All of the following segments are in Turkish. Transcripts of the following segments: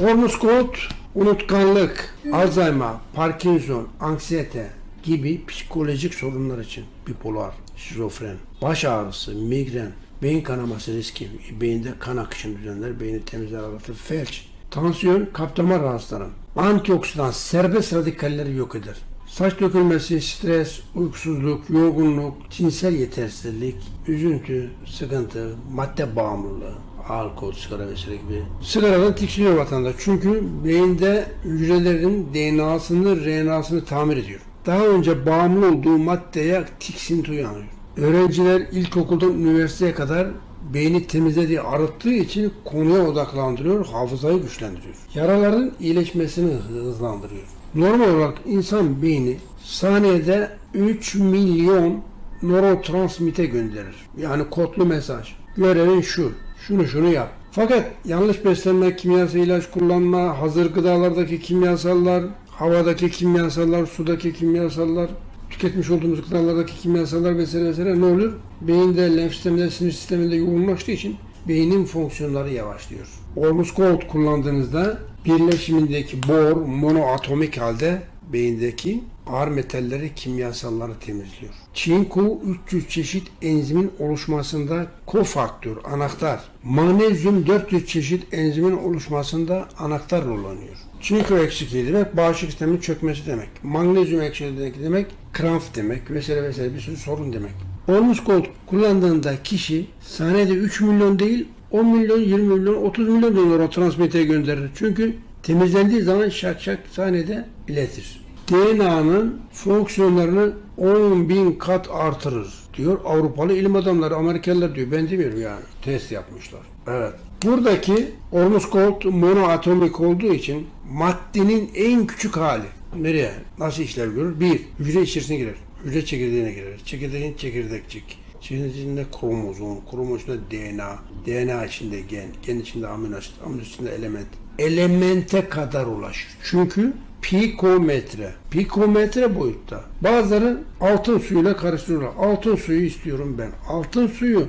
Hormuz Gold, unutkanlık, Alzheimer, Parkinson, anksiyete gibi psikolojik sorunlar için bipolar, şizofren, baş ağrısı, migren, beyin kanaması riski, beyinde kan akışını düzenler, beyni temizler aratır, felç, tansiyon, kaptırma rahatsızları, antioksidan, serbest radikalleri yok eder. Saç dökülmesi, stres, uykusuzluk, yorgunluk, cinsel yetersizlik, üzüntü, sıkıntı, madde bağımlılığı, alkol, sigara vesaire gibi. Sigaradan tiksiniyor vatandaş. Çünkü beyinde hücrelerin DNA'sını, RNA'sını tamir ediyor. Daha önce bağımlı olduğu maddeye tiksinti uyanıyor. Öğrenciler ilkokuldan üniversiteye kadar beyni temizlediği, arıttığı için konuya odaklandırıyor, hafızayı güçlendiriyor. Yaraların iyileşmesini hızlandırıyor. Normal olarak insan beyni saniyede 3 milyon nörotransmite gönderir. Yani kodlu mesaj. Görevin şu, şunu şunu yap. Fakat yanlış beslenme, kimyasal ilaç kullanma, hazır gıdalardaki kimyasallar, havadaki kimyasallar, sudaki kimyasallar, tüketmiş olduğumuz gıdalardaki kimyasallar vesaire vesaire ne olur? Beyinde, lenf sisteminde, sinir sisteminde yoğunlaştığı için beynin fonksiyonları yavaşlıyor. Ormus Gold kullandığınızda birleşimindeki bor monoatomik halde beyindeki ağır metalleri, kimyasalları temizliyor. Çinko 300 çeşit enzimin oluşmasında kofaktör, anahtar. Magnezyum 400 çeşit enzimin oluşmasında anahtar rol oynuyor. Çinko eksikliği demek bağışıklık sistemin çökmesi demek. Magnezyum eksikliği demek kramp demek vesaire vesaire bir sürü sorun demek. Olmuş Gold kullandığında kişi saniyede 3 milyon değil 10 milyon, 20 milyon, 30 milyon dolar transmitere gönderir. Çünkü temizlendiği zaman şak şak saniyede iletir. DNA'nın fonksiyonlarını 10 bin kat artırır diyor Avrupalı ilim adamları, Amerikalılar diyor. Ben demiyorum yani. Test yapmışlar. Evet. Buradaki Ormus Gold monoatomik olduğu için maddenin en küçük hali. Nereye? Nasıl işlev görür? Bir, hücre içerisine girer. Hücre çekirdeğine girer. Çekirdeğin çekirdekçik. Çekirdeğin içinde kromozom, kromozom içinde DNA, DNA içinde gen, gen içinde amino asit, amino içinde element. Elemente kadar ulaşır. Çünkü pikometre. Pikometre boyutta. Bazıları altın suyuyla karıştırıyorlar. Altın suyu istiyorum ben. Altın suyu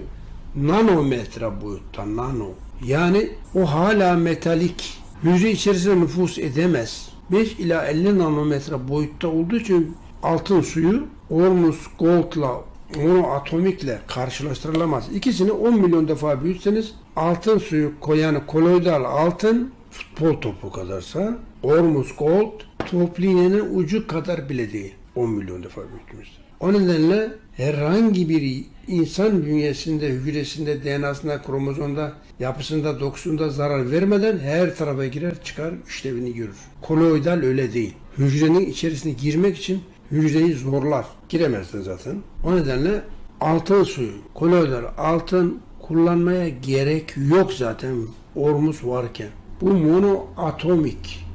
nanometre boyutta. Nano. Yani o hala metalik. Hücre içerisinde nüfus edemez. 5 ila 50 nanometre boyutta olduğu için altın suyu Ormus Gold'la monoatomikle karşılaştırılamaz. İkisini 10 milyon defa büyütseniz altın suyu yani koloidal altın futbol topu kadarsa Ormus Gold toplu iğnenin ucu kadar bile değil. 10 milyon defa büyütmüştür. O nedenle herhangi bir insan bünyesinde, hücresinde, DNA'sında, kromozomda, yapısında, dokusunda zarar vermeden her tarafa girer, çıkar, işlevini görür. Koloidal öyle değil. Hücrenin içerisine girmek için hücreyi zorlar. Giremezsin zaten. O nedenle altın suyu, koloidal altın kullanmaya gerek yok zaten ormus varken. Bu monoatomik